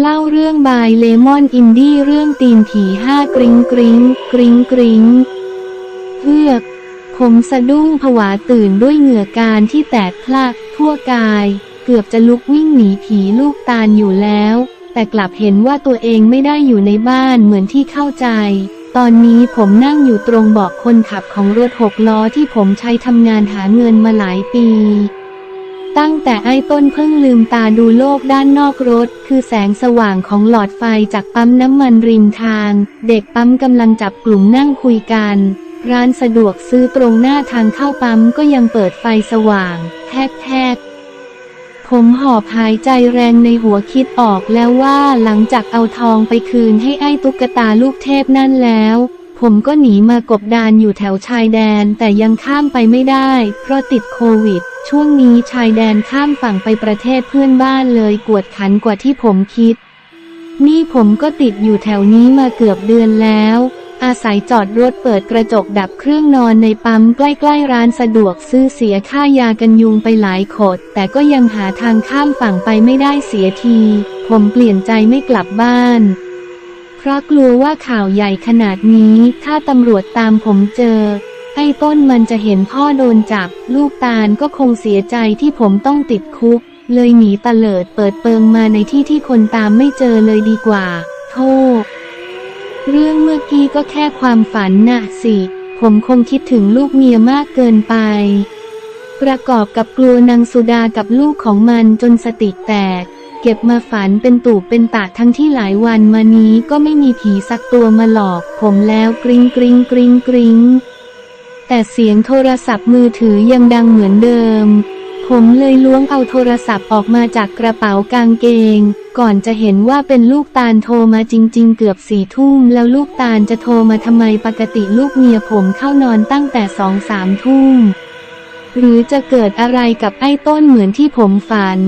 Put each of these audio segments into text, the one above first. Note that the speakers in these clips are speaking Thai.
เล่าเรื่องบายเลมอนอินดี้เรื่องตีนผีห้ากริงกริงกริงกริงเฮือก ผมสะดุ้งผวาตื่นด้วยเหงื่อการที่แตกพลักทั่วกาย เกือบจะลุกวิ่งหนีผีลูกตาลอยู่แล้ว แต่กลับเห็นว่าตัวเองไม่ได้อยู่ในบ้านเหมือนที่เข้าใจ ตอนนี้ผมนั่งอยู่ตรงเบาะคนขับของรถหกล้อที่ผมใช้ทำงานหาเงินมาหลายปี ตั้งแต่ไอ้ต้นเพิ่งลืมตาดูโลกด้านนอกรถ คือแสงสว่างของหลอดไฟจากปั๊มน้ำมันริมทาง เด็กปั๊มกำลังจับกลุ่มนั่งคุยกัน ร้านสะดวกซื้อตรงหน้าทางเข้าปั๊มก็ยังเปิดไฟสว่าง แทกแทกผมหอบหายใจแรงในหัวคิดออกแล้วว่าหลังจากเอาทองไปคืนให้ไอ้ตุ๊กตาลูกเทพนั่นแล้ว ผมก็หนีมากบดานอยู่แถวชายแดนแต่ยังข้ามไปไม่ได้ เพราะติดโควิด ช่วงนี้ชายแดนข้ามฝั่งไปประเทศเพื่อนบ้านเลยกวดขันกว่าที่ผมคิด นี่ผมก็ติดอยู่แถวนี้มาเกือบเดือนแล้ว อาศัยจอดรถเปิดกระจกดับเครื่องนอนในปั๊มใกล้ๆร้านสะดวกซื้อเสียค่ายากันยุงไปหลายขด แต่ก็ยังหาทางข้ามฝั่งไปไม่ได้เสียที ผมเปลี่ยนใจไม่กลับบ้าน เพราะกลัวว่าข่าวใหญ่ขนาดนี้ ถ้าตำรวจตามผมเจอ ไอ้ต้นมันจะเห็นพ่อโดนจับ ลูกตาลก็คงเสียใจที่ผมต้องติดคุก เลยหนีตะเลิดเปิดเปิงมาในที่ที่คนตามไม่เจอเลยดีกว่า โทษ เรื่องเมื่อกี้ก็แค่ความฝันน่ะสิ ผมคงคิดถึงลูกเมียมากเกินไป ประกอบกับกลัวนางสุดากับลูกของมันจนสติแตก เก็บมาฝันเป็นตูบเป็นตาทั้งที่หลายวันมานี้ก็ไม่มีผีสักตัวมาหลอก ผมแล้วกริ้งกริ้งกริ้งกริ้งแต่เสียงโทรศัพท์มือถือยังดังเหมือนเดิม ผมเลยล้วงเอาโทรศัพท์ออกมาจากกระเป๋ากางเกง ก่อนจะเห็นว่าเป็นลูกตาลโทรมาจริง ๆ เกือบสี่ทุ่มแล้วลูกตาลจะโทรมาทำไมปกติลูกเมียผมเข้านอนตั้งแต่สองสามทุ่มหรือจะเกิดอะไรกับไอ้ต้นเหมือนที่ผมฝัน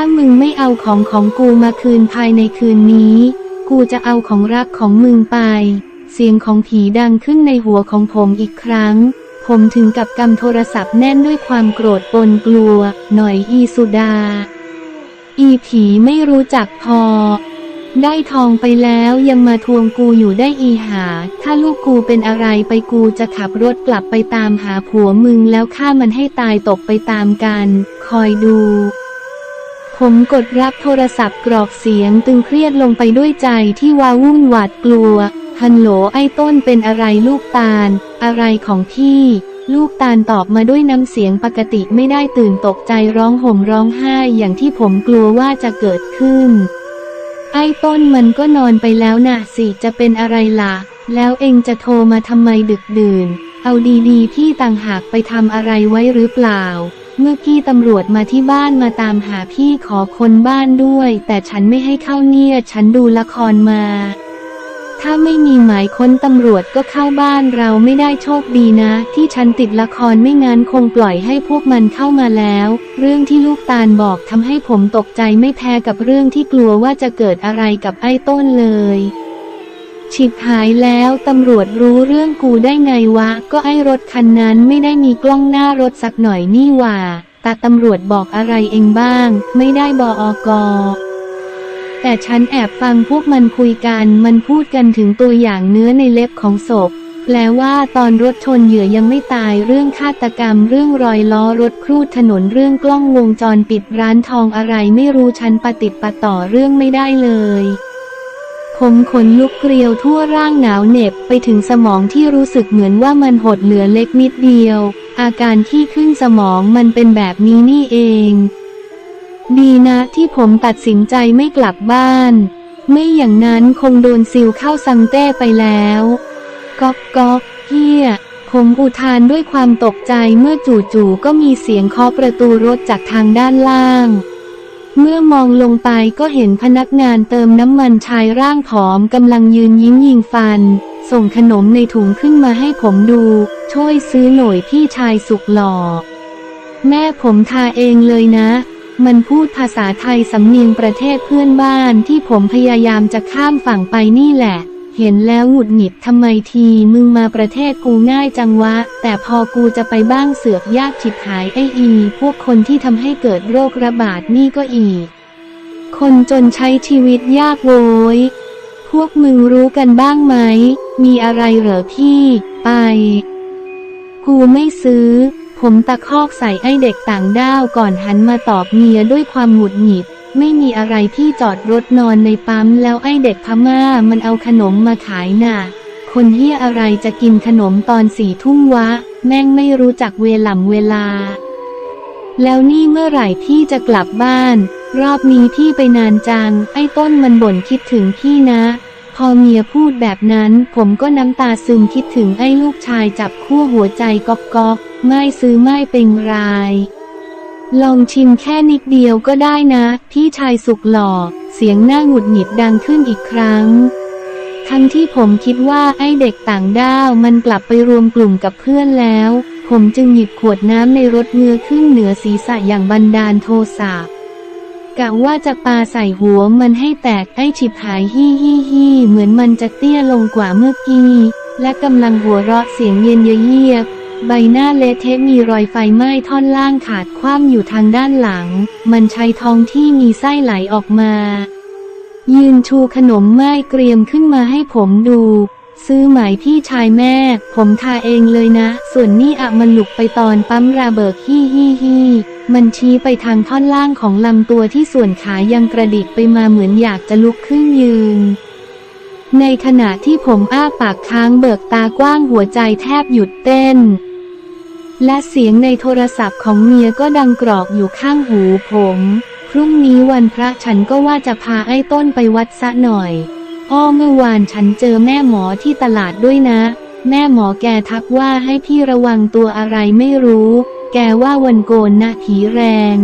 ถ้ามึงไม่เอาของของกูมาคืนภายในคืนนี้ กูจะเอาของรักของมึงไป เสียงของผีดังขึ้นในหัวของผมอีกครั้ง ผมถึงกับกำโทรศัพท์แน่นด้วยความโกรธปนกลัว หน่อยอีสุดา อีผีไม่รู้จักพอ ได้ทองไปแล้วยังมาทวงกูอยู่ได้อีหา ถ้าลูกกูเป็นอะไรไปกูจะขับรถกลับไปตามหาผัวมึงแล้วฆ่ามันให้ตายตกไปตามกัน คอยดู ผมกดรับโทรศัพท์กรอกเสียงตึงเครียดลงไปด้วยใจที่วาวุ่นหวาดกลัว ฮัลโหลไอ้ต้นเป็นอะไรลูกตาล อะไรของพี่ ลูกตาลตอบมาด้วยน้ำเสียงปกติไม่ได้ตื่นตกใจร้องห่มร้องไห้อย่างที่ผมกลัวว่าจะเกิดขึ้น ไอ้ต้นมันก็นอนไปแล้วนะสิจะเป็นอะไรล่ะ แล้วเองจะโทรมาทำไมดึกดื่น เอาดีๆพี่ต่างหากไปทำอะไรไว้หรือเปล่า เมื่อกี้ตำรวจมาที่บ้านมาตามหาพี่ขอคนบ้านด้วย แต่ฉันไม่ให้เข้าเนี่ย ฉันดูละครมา ถ้าไม่มีหมายค้นตำรวจก็เข้าบ้านเราไม่ได้โชคดีนะ ที่ฉันติดละครไม่งั้นคงปล่อยให้พวกมันเข้ามาแล้ว เรื่องที่ลูกตาลบอกทำให้ผมตกใจไม่แพ้กับเรื่องที่กลัวว่าจะเกิดอะไรกับไอ้ต้นเลย ฉิบหายแล้วตำรวจรู้เรื่องกูได้ไงวะ ก็ไอ้รถคันนั้นไม่ได้มีกล้องหน้ารถสักหน่อยนี่ว่าแต่ตำรวจบอกอะไรเองบ้าง ไม่ได้บออกแต่ฉันแอบฟังพวกมันคุยกันมันพูดกันถึงตัวอย่างเนื้อในเล็บของศพแปลว่าตอนรถชนเหยื่อยังไม่ตายเรื่องฆาตกรรมเรื่องรอยล้อรถครูดถนนเรื่องกล้องวงจรปิดร้านทองอะไรไม่รู้ฉันปฏิปต่อเรื่องไม่ได้เลย ผมขนลุกเกลียวทั่วร่างหนาวเหน็บไปถึงสมองที่รู้สึกเหมือนว่ามันหดเหลือเล็กนิดเดียว อาการที่ขึ้นสมองมันเป็นแบบนี้นี่เอง ดีนะที่ผมตัดสินใจไม่กลับบ้าน ไม่อย่างนั้นคงโดนซิลเข้าซังเต้ไปแล้วก๊อกก๊อกเฮียผมอุทานด้วยความตกใจเมื่อจู่ๆก็มีเสียงเคาะประตูรถจากทางด้านล่าง เมื่อมองลงไปก็เห็นพนักงานเติมน้ำมันชายร่างผอมกำลังยืนยิ้มยิงฟัน ส่งขนมในถุงขึ้นมาให้ผมดู ช่วยซื้อหน่อยพี่ชายสุกหล่อ แม่ผมทาเองเลยนะ มันพูดภาษาไทยสำเนียงประเทศเพื่อนบ้านที่ผมพยายามจะข้ามฝั่งไปนี่แหละ เห็นแล้วหงุดหงิดทำไมทีมึงมาประเทศกูง่ายจังวะ แต่พอกูจะไปบ้างเสือกยากฉิบหายไออี พวกคนที่ทำให้เกิดโรคระบาดนี่ก็อีก คนจนใช้ชีวิตยากโวยพวกมึงรู้กันบ้างไหม มีอะไรเหรอพี่ไป กูไม่ซื้อ ผมตะคอกใส่ไอ้เด็กต่างด้าวก่อนหันมาตอบเมียด้วยความหงุดหงิด ไม่มีอะไรที่จอดรถนอนในปั๊มแล้วไอ้เด็กพม่ามันเอาขนมมาขายน่ะ คนเฮียอะไรจะกินขนมตอนสี่ทุ่มวะ แม่งไม่รู้จักเวล่ำเวลา แล้วนี่เมื่อไหร่พี่จะกลับบ้าน รอบนี้พี่ไปนานจัง ไอ้ต้นมันบ่นคิดถึงพี่นะ พอเมียพูดแบบนั้น ผมก็น้ำตาซึมคิดถึงไอ้ลูกชายจับขั้วหัวใจก๊อกก๊อกไม่ซื้อไม่เป็นราย ลองชิมแค่นิดเดียวก็ได้นะ พี่ชายสุกหล่อ เสียงหน้าหงุดหงิดดังขึ้นอีกครั้ง ทั้งที่ผมคิดว่าไอ้เด็กต่างด้าวมันกลับไปรวมกลุ่มกับเพื่อนแล้ว ผมจึงหยิบขวดน้ำในรถเงือขึ้นเหนือศีรษะอย่างบันดาลโทสะกะว่าจะปาใส่หัวมันให้แตกไอ้ฉิบหายฮี่ฮี่ฮี่เหมือนมันจะเตี้ยลงกว่าเมื่อกี้ และกำลังหัวเราะเสียงเย็นเยียบ ใบหน้าเละเทะมีรอยไฟไหม้ท่อนล่างขาดคว่ำอยู่ทางด้านหลัง มันใช้ท้องที่มีไส้ไหลออกมา ยืนชูขนมไม้เกรียมขึ้นมาให้ผมดู ซื้อไหมพี่ชายแม่ ผมทาเองเลยนะ ส่วนนี่อะมันหลุกไปตอนปั๊มราเบิกฮี่ฮี่ฮี่มันชี้ไปทางท่อนล่างของลำตัวที่ส่วนขายังกระดิกไปมาเหมือนอยากจะลุกขึ้นยืน ในขณะที่ผมอ้าปากค้างเบิกตากว้างหัวใจแทบหยุดเต้น และเสียงในโทรศัพท์ของเมียก็ดังกรอกอยู่ข้างหูผม พรุ่งนี้วันพระฉันก็ว่าจะพาไอ้ต้นไปวัดซะหน่อย อ้อเมื่อวานฉันเจอแม่หมอที่ตลาดด้วยนะ แม่หมอแกทักว่าให้พี่ระวังตัวอะไรไม่รู้ แกว่าวันโกนนะผีแรง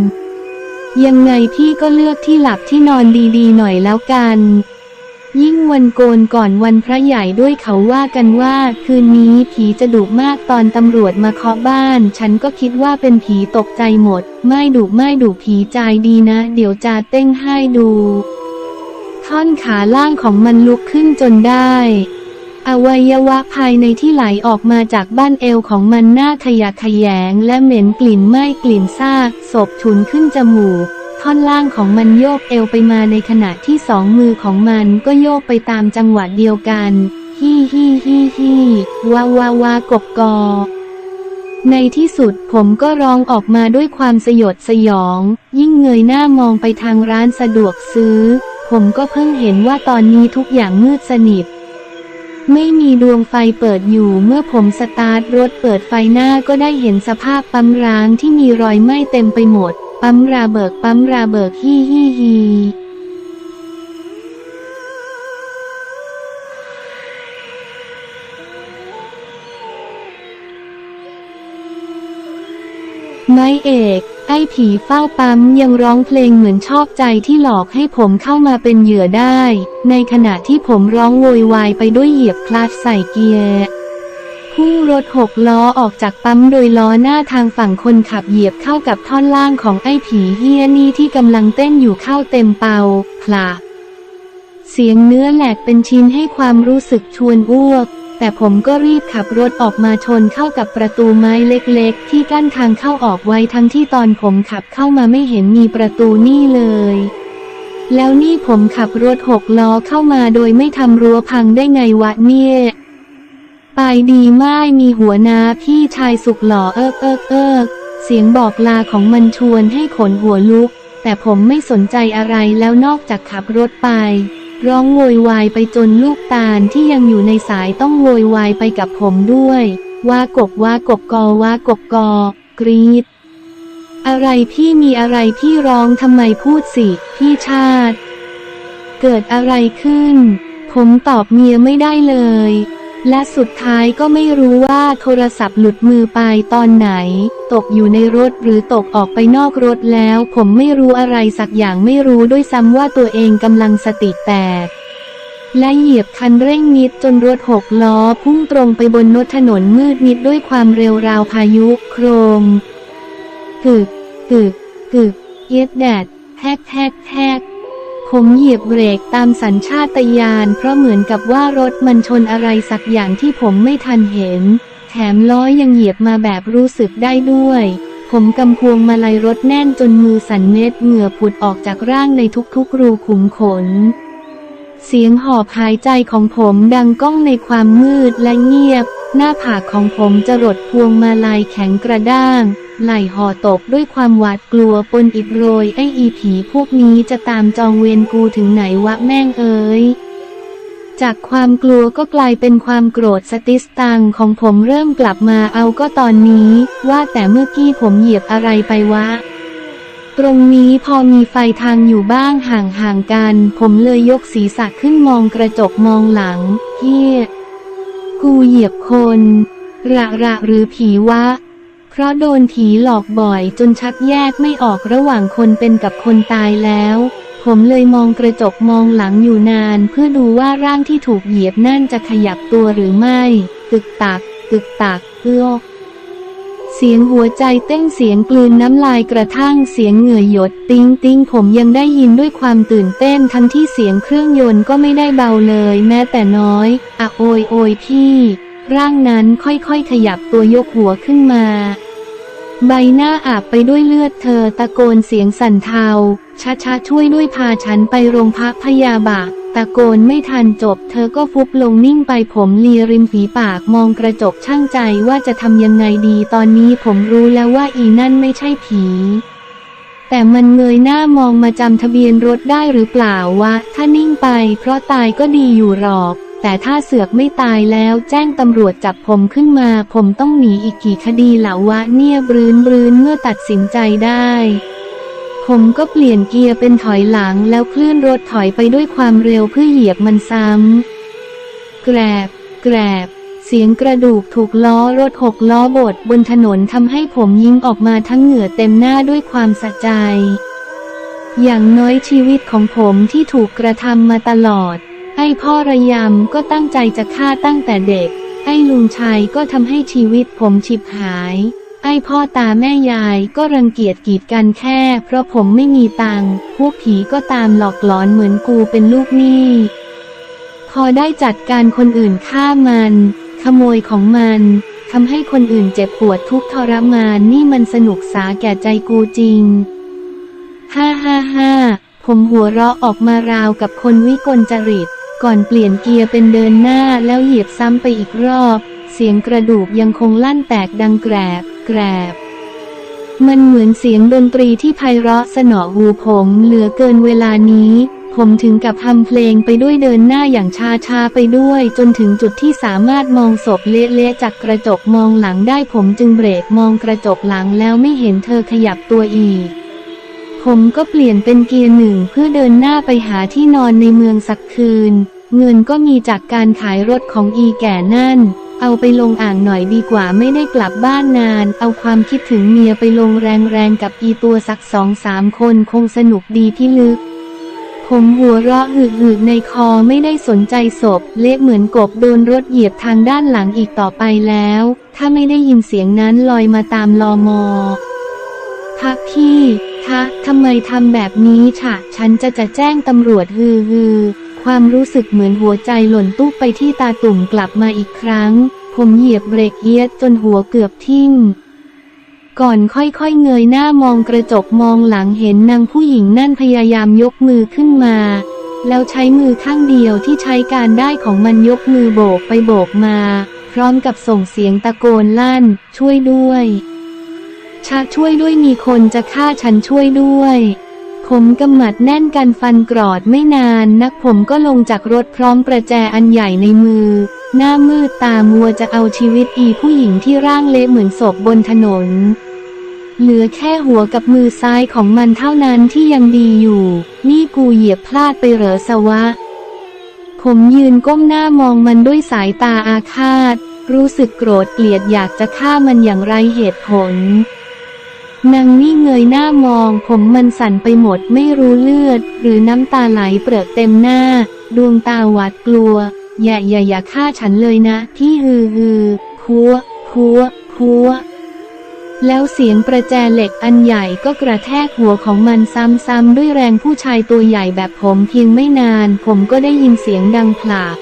ยังไงพี่ก็เลือกที่หลับที่นอนดีๆหน่อยแล้วกัน ยิ่งวันโกนก่อนวันพระใหญ่ด้วยเขาว่ากันว่า คืนนี้ผีจะดุมากตอนตำรวจมาเคาะบ้าน ฉันก็คิดว่าเป็นผีตกใจหมด ไม่ดุไม่ดุผีใจดีนะ เดี๋ยวจะเต้งให้ดู ท่อนขาล่างของมันลุกขึ้นจนได้ อวัยวะภายในที่ไหลออกมาจากบ้านเอวของมันหน้าขยะขยงและเหม็นกลิ่นไหม้กลิ่นซากศพฉุนขึ้นจมูก ท่อนล่างของมันโยกเอวไปมาในขณะที่สองมือของมันก็โยกไปตามจังหวะเดียวกันฮี่ฮี่ฮี่ฮี่วาวาวากบกอ ในที่สุดผมก็ร้องออกมาด้วยความสยดสยอง ยิ่งเงยหน้ามองไปทางร้านสะดวกซื้อ ผมก็เพิ่งเห็นว่าตอนนี้ทุกอย่างมืดสนิทไม่มีดวงไฟเปิดอยู่เมื่อผมสตาร์ทรถเปิดไฟหน้าก็ได้เห็นสภาพปั๊มร้างที่มีรอยไหม้เต็มไปหมด ปั๊มราเบิกปั๊มราเบิกฮี่ฮี่ฮีไม้เอก ไอ้ผีเฝ้าปั๊มยังร้องเพลงเหมือนชอบใจที่หลอกให้ผมเข้ามาเป็นเหยื่อได้ ในขณะที่ผมร้องโวยวายไปด้วยเหยียบคลัตช์ใส่เกียร์ พุ่งรถหกล้อออกจากปั๊มโดยล้อหน้าทางฝั่งคนขับเหยียบเข้ากับท่อนล่างของไอ้ผีเฮี้ยนี่ที่กำลังเต้นอยู่เข้าเต็มเป่าพละเสียงเนื้อแหลกเป็นชิ้นให้ความรู้สึกชวนอ้วก แต่ผมก็รีบขับรถออกมาชนเข้ากับประตูไม้เล็กๆ ที่กั้นทางเข้าออกไว้ทั้งที่ตอนผมขับเข้ามาไม่เห็นมีประตูนี่เลย แล้วนี่ผมขับรถหกล้อเข้ามาโดยไม่ทำรั้วพังได้ไงวะเนี่ย ไปดีไม่มีหัวนาพี่ชายสุกหล่อเอิกเอิกเอิกเสียงบอกลาของมันชวนให้ขนหัวลุก แต่ผมไม่สนใจอะไรแล้วนอกจากขับรถไป ร้องโวยวายไปจนลูกตาลที่ยังอยู่ในสายต้องโวยวายไปกับผมด้วย ว่ากบว่ากบกอว่ากบกอกรีดอะไรพี่มีอะไรพี่ร้องทำไมพูดสิ พี่ชาติ เกิดอะไรขึ้น ผมตอบเมียไม่ได้เลย และสุดท้ายก็ไม่รู้ว่าโทรศัพท์หลุดมือไปตอนไหน ตกอยู่ในรถหรือตกออกไปนอกรถแล้ว ผมไม่รู้อะไรสักอย่างไม่รู้ด้วยซ้ำว่าตัวเองกำลังสติแตกและเหยียบคันเร่งนิดจนรถหกล้อพุ่งตรงไปบนนถนนมืดมิดด้วยความเร็วราวพายุโครมกึกกึกกึกเย็ดแดดแทกแทกแทก ผมเหยียบเบรกตามสัญชาตญาณเพราะเหมือนกับว่ารถมันชนอะไรสักอย่างที่ผมไม่ทันเห็น แถมล้อยังเหยียบมาแบบรู้สึกได้ด้วย ผมกำพวงมาลัยรถแน่นจนมือสั่นเม็ดเหงื่อผุดออกจากร่างในทุกๆรูขุมขน เสียงหอบหายใจของผมดังก้องในความมืดและเงียบ หน้าผากของผมจะรดพวงมาลัยแข็งกระด้าง ไหลห่อตกด้วยความหวาดกลัวปนอิดโรยไอ้อีผีพวกนี้จะตามจองเวรกูถึงไหนวะแม่งเอ๋ยจากความกลัวก็กลายเป็นความโกรธสติสตังของผมเริ่มกลับมาเอาก็ตอนนี้ ว่าแต่เมื่อกี้ผมเหยียบอะไรไปวะ ตรงนี้พอมีไฟทางอยู่บ้างห่างๆกัน ผมเลยยกศีรษะขึ้นมองกระจกมองหลังเฮียกูเหยียบคน ระระหรือผีวะ เพราะโดนผีหลอกบ่อยจนชักแยกไม่ออกระหว่างคนเป็นกับคนตายแล้ว ผมเลยมองกระจกมองหลังอยู่นาน เพื่อดูว่าร่างที่ถูกเหยียบนั่นจะขยับตัวหรือไม่ ตึกตัก ตึกตักเอื้อกเสียงหัวใจเต้นเสียงกลืนน้ำลายกระทั่งเสียงเหงื่อหยด ติ้งติ้งผมยังได้ยินด้วยความตื่นเต้นทั้งที่เสียงเครื่องยนต์ก็ไม่ได้เบาเลย แม้แต่น้อยอะโอยโอยพี่ ร่างนั้นค่อยๆขยับตัวยกหัวขึ้นมา ใบหน้าอาบไปด้วยเลือดเธอตะโกนเสียงสั่นเทาช้าช้าๆช่วยด้วยพาฉันไปโรงพักพยาบาทตะโกนไม่ทันจบ เธอก็ฟุบลงนิ่งไปผมลีริมฝีปากมองกระจกช่างใจว่าจะทำยังไงดีตอนนี้ผมรู้แล้วว่าอีนั่นไม่ใช่ผี แต่มันเงยหน้ามองมาจำทะเบียนรถได้หรือเปล่าวะ ถ้านิ่งไปเพราะตายก็ดีอยู่หรอก แต่ถ้าเสือกไม่ตายแล้วแจ้งตำรวจจับผมขึ้นมา ผมต้องหนีอีกกี่คดีเหล่าวะเนี่ยบรื้นบรื้นเมื่อตัดสินใจได้ ผมก็เปลี่ยนเกียร์เป็นถอยหลังแล้วเคลื่อนรถถอยไปด้วยความเร็วเพื่อเหยียบมันซ้ำ แกรบ แกรบเสียงกระดูกถูกล้อรถหกล้อบดบนถนนทำให้ผมยิ้มออกมาทั้งเหงื่อเต็มหน้าด้วยความสะใจ อย่างน้อยชีวิตของผมที่ถูกกระทำมาตลอด ไอ้พ่อระยำก็ตั้งใจจะฆ่าตั้งแต่เด็ก ไอ้ลุงชัยก็ทำให้ชีวิตผมฉิบหาย ไอ้พ่อตาแม่ยายก็รังเกียจกีดกันแค่ เพราะผมไม่มีตังค์พวกผีก็ตามหลอกหลอนเหมือนกูเป็นลูกหนี้ พอได้จัดการคนอื่นฆ่ามัน ขโมยของมันทำให้คนอื่นเจ็บปวดทุกทรมานนี่มันสนุกสาแก่ใจกูจริง ฮ่าฮ่าฮ่าผมหัวเราะออกมาราวกับคนวิกลจริต ก่อนเปลี่ยนเกียร์เป็นเดินหน้าแล้วเหยียบซ้ำไปอีกรอบ เสียงกระดูกยังคงลั่นแตกดังแกรบ แกรบ มันเหมือนเสียงดนตรีที่ไพเราะสนอหูผมเหลือเกินเวลานี้ ผมถึงกับทำเพลงไปด้วยเดินหน้าอย่างชาชาไปด้วย จนถึงจุดที่สามารถมองศพเละๆจากกระจกมองหลังได้ผมจึงเบรกมองกระจกหลังแล้วไม่เห็นเธอขยับตัวอีกผมก็เปลี่ยนเป็นเกียร์หนึ่งเพื่อเดินหน้าไปหาที่นอนในเมืองสักคืน เงินก็มีจากการขายรถของอีแก่นั่น เอาไปลงอ่างหน่อยดีกว่าไม่ได้กลับบ้านนาน เอาความคิดถึงเมียไปลงแรงๆกับอีตัวสักสองสามคนคงสนุกดีที่ลึก ผมหัวเราะหืดๆในคอไม่ได้สนใจศพ เละเหมือนกบโดนรถเหยียบทางด้านหลังอีกต่อไปแล้ว ถ้าไม่ได้ยินเสียงนั้นลอยมาตามลอมอพักพี่ทะทำไมทำแบบนี้ฉะ ฉันจะจะแจ้งตำรวจฮือฮือ ความรู้สึกเหมือนหัวใจหล่นตุ๊บไปที่ตาตุ่มกลับมาอีกครั้ง ผมเหยียบเบรกเอียดจนหัวเกือบทิ่ม ก่อนค่อยๆเงยหน้ามองกระจกมองหลังเห็นนางผู้หญิงนั่นพยายามยกมือขึ้นมา แล้วใช้มือข้างเดียวที่ใช้การได้ของมันยกมือโบกไปโบกมา พร้อมกับส่งเสียงตะโกนลั่น ช่วยด้วยชักช่วยด้วยมีคนจะฆ่าฉันช่วยด้วย ผมกำหมัดแน่นกันฟันกรอดไม่นานนักผมก็ลงจากรถพร้อมประแจอันใหญ่ในมือ หน้ามืดตามัวจะเอาชีวิตอีผู้หญิงที่ร่างเละเหมือนศพบนถนน เหลือแค่หัวกับมือซ้ายของมันเท่านั้นที่ยังดีอยู่ นี่กูเหยียบพลาดไปเหรอสวะ ผมยืนก้มหน้ามองมันด้วยสายตาอาฆาต รู้สึกโกรธเกลียดอยากจะฆ่ามันอย่างไรเหตุผล นางนี่เงยหน้ามอง ผมมันสั่นไปหมดไม่รู้เลือด หรือน้ำตาไหลเปรอะเต็มหน้า ดวงตาหวาดกลัว อย่าอย่าอย่าฆ่าฉันเลยนะ ที่ฮือฮือพัวพัวพัวแล้วเสียงประแจเหล็กอันใหญ่ก็กระแทกหัวของมันซ้ำๆด้วยแรงผู้ชายตัวใหญ่แบบผมเพียงไม่นาน ผมก็ได้ยินเสียงดังผลาก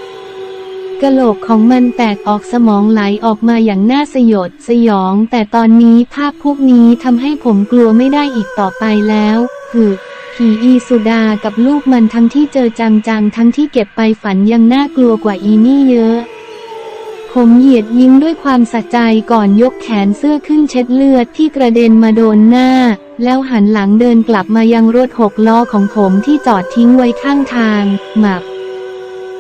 กะโหลกของมันแตกออกสมองไหลออกมาอย่างน่าสยดสยอง แต่ตอนนี้ภาพพวกนี้ทำให้ผมกลัวไม่ได้อีกต่อไปแล้วคือผีอีสุดากับลูกมันทั้งที่เจอจังๆทั้งที่เก็บไปฝันยังน่ากลัวกว่าอีนี่เยอะผมเหยียดยิ้มด้วยความสะใจก่อนยกแขนเสื้อขึ้นเช็ดเลือดที่กระเด็นมาโดนหน้า แล้วหันหลังเดินกลับมายังรถหกล้อของผมที่จอดทิ้งไว้ข้างทางหมับ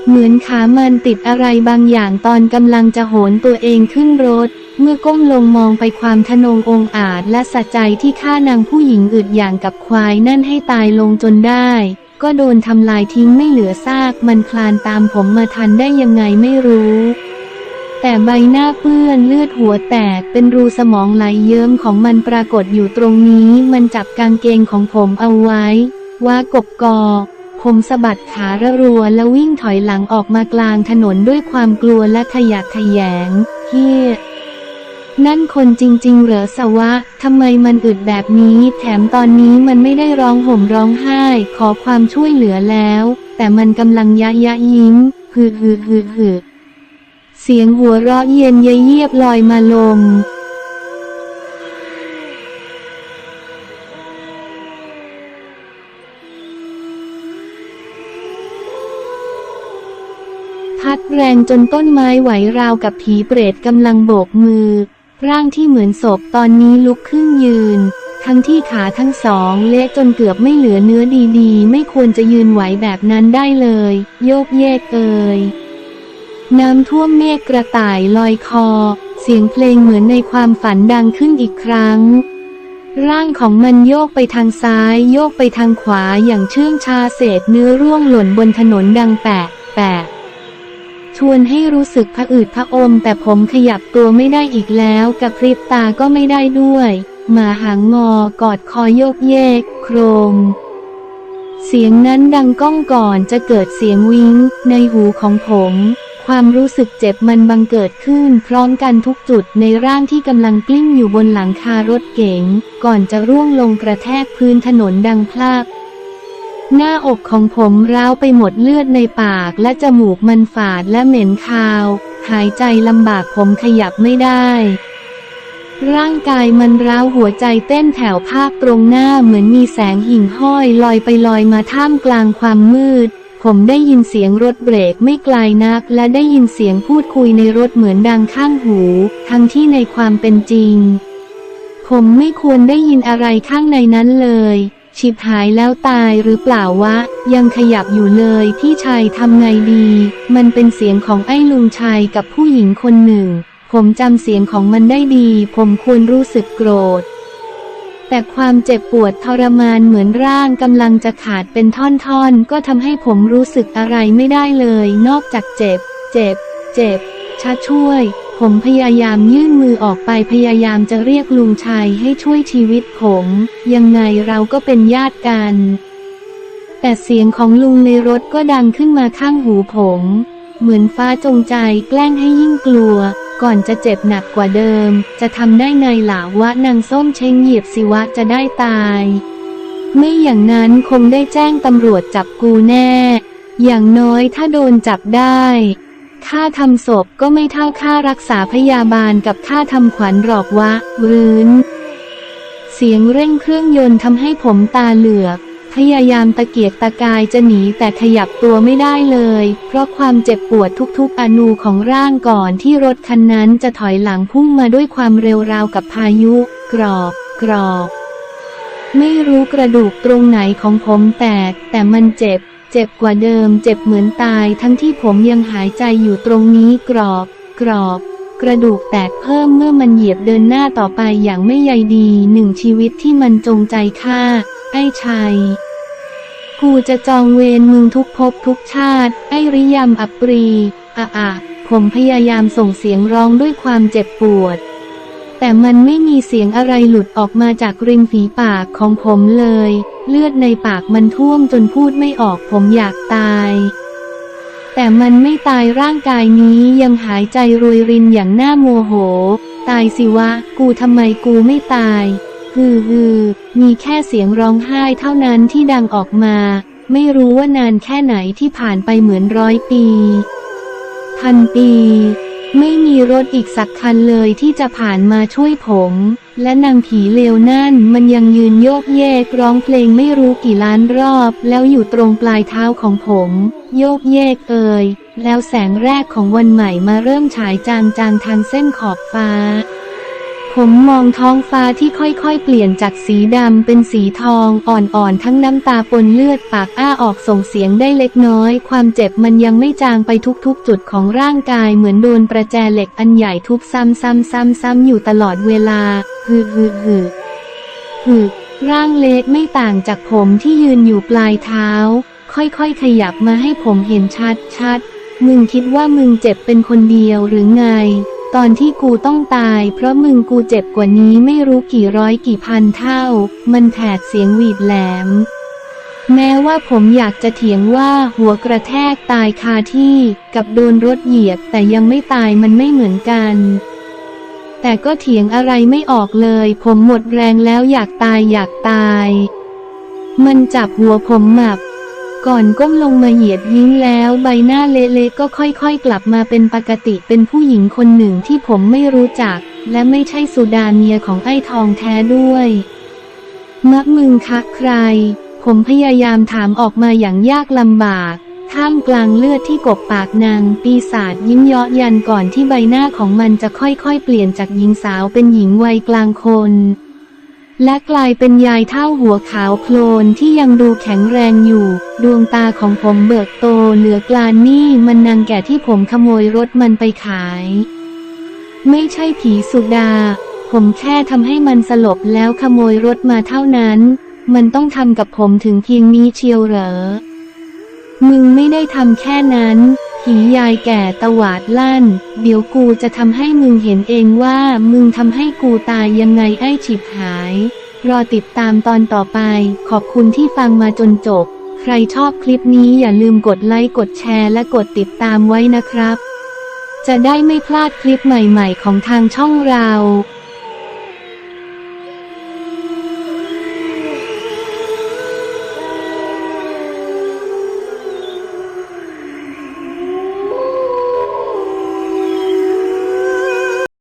เหมือนขามันติดอะไรบางอย่างตอนกำลังจะโหนตัวเองขึ้นรถ เมื่อก้มลงมองไปความทนงองอาจและสะใจที่ฆ่านางผู้หญิงอึดอย่างกับควายนั่นให้ตายลงจนได้ ก็โดนทำลายทิ้งไม่เหลือซากมันคลานตามผมมาทันได้ยังไงไม่รู้แต่ใบหน้าเปื้อนเลือดหัวแตกเป็นรูสมองไหลเยิ้มของมันปรากฏอยู่ตรงนี้ มันจับกางเกงของผมเอาไว้ ว่ากบกอ ผมสะบัดขาระรัวแล้ววิ่งถอยหลังออกมากลางถนนด้วยความกลัวและขยะแขยงเฮียนั่นคนจริง ๆ เหรอสวะ ทำไมมันอึดแบบนี้ แถมตอนนี้มันไม่ได้ร้องห่มร้องไห้ ขอความช่วยเหลือแล้ว แต่มันกำลังยะยะยิ้มฮือฮือฮือฮือเสียงหัวเราะเย็นเยียบลอยมาลม แรงจนต้นไม้ไหวราวกับผีเปรตกำลังโบกมือ ร่างที่เหมือนศพตอนนี้ลุกขึ้นยืน ทั้งที่ขาทั้งสองเละจนเกือบไม่เหลือเนื้อดีๆ ไม่ควรจะยืนไหวแบบนั้นได้เลย โยกเยกเอ่ยน้ำท่วมเมฆกระต่ายลอยคอ เสียงเพลงเหมือนในความฝันดังขึ้นอีกครั้ง ร่างของมันโยกไปทางซ้าย โยกไปทางขวาอย่างเชื่องชาเศษเนื้อร่วงหล่นบนถนนดังแปะแปะ ชวนให้รู้สึกผะอืดผะอม แต่ผมขยับตัวไม่ได้อีกแล้วกับพริบตาก็ไม่ได้ด้วย หมาหางงอกอดคอโยกเยก โครมเสียงนั้นดังก้องก่อนจะเกิดเสียงวิ้ง ในหูของผม ความรู้สึกเจ็บมันบังเกิดขึ้นพร้อมกันทุกจุดในร่างที่กำลังกลิ้งอยู่บนหลังคารถเก๋ง ก่อนจะร่วงลงกระแทกพื้นถนนดังพลาก หน้าอกของผมร้าวไปหมดเลือดในปากและจมูกมันฝาดและเหม็นคาว หายใจลำบากผมขยับไม่ได้ ร่างกายมันร้าวหัวใจเต้นแถวภาพตรงหน้าเหมือนมีแสงหิ่งห้อยลอยไปลอยมาท่ามกลางความมืด ผมได้ยินเสียงรถเบรกไม่ไกลนัก และได้ยินเสียงพูดคุยในรถเหมือนดังข้างหู ทั้งที่ในความเป็นจริง ผมไม่ควรได้ยินอะไรข้างในนั้นเลย ฉิบหายแล้วตายหรือเปล่าวะ ยังขยับอยู่เลยพี่ชายทำไงดี มันเป็นเสียงของไอ้ลุงชายกับผู้หญิงคนหนึ่ง ผมจำเสียงของมันได้ดี ผมควรรู้สึกโกรธ แต่ความเจ็บปวดทรมานเหมือนร่างกำลังจะขาดเป็นท่อนๆ ก็ทำให้ผมรู้สึกอะไรไม่ได้เลย นอกจากเจ็บ เจ็บ เจ็บชาช่วย ผมพยายามยื่นมือออกไปพยายามจะเรียกลุงชัยให้ช่วยชีวิตผม ยังไงเราก็เป็นญาติกัน แต่เสียงของลุงในรถก็ดังขึ้นมาข้างหูผม เหมือนฟ้าจงใจแกล้งให้ยิ่งกลัว ก่อนจะเจ็บหนักกว่าเดิม จะทำได้ไงหล่าวะนางส้มเชงเหยียบสิวะจะได้ตาย ไม่อย่างนั้นคงได้แจ้งตำรวจจับกูแน่ อย่างน้อยถ้าโดนจับได้ ค่าทำศพก็ไม่เท่าค่ารักษาพยาบาลกับค่าทำขวัญหรอกวะรื้นเสียงเร่งเครื่องยนต์ทำให้ผมตาเหลือก พยายามตะเกียกตะกายจะหนีแต่ขยับตัวไม่ได้เลย เพราะความเจ็บปวดทุกๆ อนูของร่างก่อนที่รถคันนั้นจะถอยหลังพุ่งมาด้วยความเร็วราวกับพายุ กรอบกรอบไม่รู้กระดูกตรงไหนของผมแตก แต่มันเจ็บ เจ็บกว่าเดิม เจ็บเหมือนตาย ทั้งที่ผมยังหายใจอยู่ตรงนี้กรอบ กรอบ กระดูกแตกเพิ่มเมื่อมันเหยียบเดินหน้าต่อไปอย่างไม่ใยดีหนึ่งชีวิตที่มันจงใจฆ่า ไอ้ชัยกูจะจองเวรมึงทุกภพทุกชาติ ไอ้ริยำอัปรีอะอะผมพยายามส่งเสียงร้องด้วยความเจ็บปวด แต่มันไม่มีเสียงอะไรหลุดออกมาจากริมฝีปากของผมเลย เลือดในปากมันท่วมจนพูดไม่ออกผมอยากตาย แต่มันไม่ตายร่างกายนี้ยังหายใจรวยรินอย่างน่าโมโห ตายสิวะ กูทำไมกูไม่ตายฮือฮือมีแค่เสียงร้องไห้เท่านั้นที่ดังออกมา ไม่รู้ว่านานแค่ไหนที่ผ่านไปเหมือนร้อยปี พันปี ไม่มีรถอีกสักคันเลยที่จะผ่านมาช่วยผม และนางผีเลวนั่นมันยังยืนโยกเยกร้องเพลงไม่รู้กี่ล้านรอบ แล้วอยู่ตรงปลายเท้าของผม โยกเยกเอ่ยแล้วแสงแรกของวันใหม่มาเริ่มฉายจางๆทางเส้นขอบฟ้า ผมมองท้องฟ้าที่ค่อยๆ เปลี่ยนจากสีดำเป็นสีทองอ่อนๆ ทั้งน้ำตาปนเลือดปากอ้าออกส่งเสียงได้เล็กน้อย ความเจ็บมันยังไม่จางไปทุกๆ จุดของร่างกายเหมือนโดนประแจเหล็กอันใหญ่ทุบซ้ำๆๆ ๆ อยู่ตลอดเวลาฮึฮึฮึฮึร่างเล็กไม่ต่างจากผมที่ยืนอยู่ปลายเท้า ค่อยๆ ขยับมาให้ผมเห็นชัดๆมึงคิดว่ามึงเจ็บเป็นคนเดียวหรือไง ตอนที่กูต้องตาย เพราะมึงกูเจ็บกว่านี้ไม่รู้กี่ร้อยกี่พันเท่า มันแผดเสียงหวีดแหลม แม้ว่าผมอยากจะเถียงว่าหัวกระแทกตายคาที่กับโดนรถเหยียบแต่ยังไม่ตายมันไม่เหมือนกัน แต่ก็เถียงอะไรไม่ออกเลย ผมหมดแรงแล้วอยากตายอยากตาย มันจับหัวผมหมับ ก่อนก้มลงมาเหยียดยิ้มแล้วใบหน้าเละๆก็ค่อยๆ กลับมาเป็นปกติเป็นผู้หญิงคนหนึ่งที่ผมไม่รู้จัก และไม่ใช่สุดาเมียของไอ้ทองแท้ด้วยมักมึงคักใคร ผมพยายามถามออกมาอย่างยากลำบากท่ามกลางเลือดที่กบปากนาง ปีศาจยิ้มเยาะยันก่อนที่ใบหน้าของมันจะค่อยๆ เปลี่ยนจากหญิงสาวเป็นหญิงวัยกลางคน และกลายเป็นยายเท่าหัวขาวโพลนที่ยังดูแข็งแรงอยู่ ดวงตาของผมเบิกโตเหลือกลานนี่มันนางแก่ที่ผมขโมยรถมันไปขาย ไม่ใช่ผีสุดา ผมแค่ทำให้มันสลบแล้วขโมยรถมาเท่านั้น มันต้องทำกับผมถึงเพียงนี้เชียวเหรอ มึงไม่ได้ทำแค่นั้น ผียายแก่ตวาดลั่น เดี๋ยวกูจะทำให้มึงเห็นเองว่ามึงทำให้กูตายยังไงไอ้ฉิบหาย รอติดตามตอนต่อไป ขอบคุณที่ฟังมาจนจบ ใครชอบคลิปนี้อย่าลืมกดไลค์กดแชร์และกดติดตามไว้นะครับ จะได้ไม่พลาดคลิปใหม่ๆของทางช่องเรา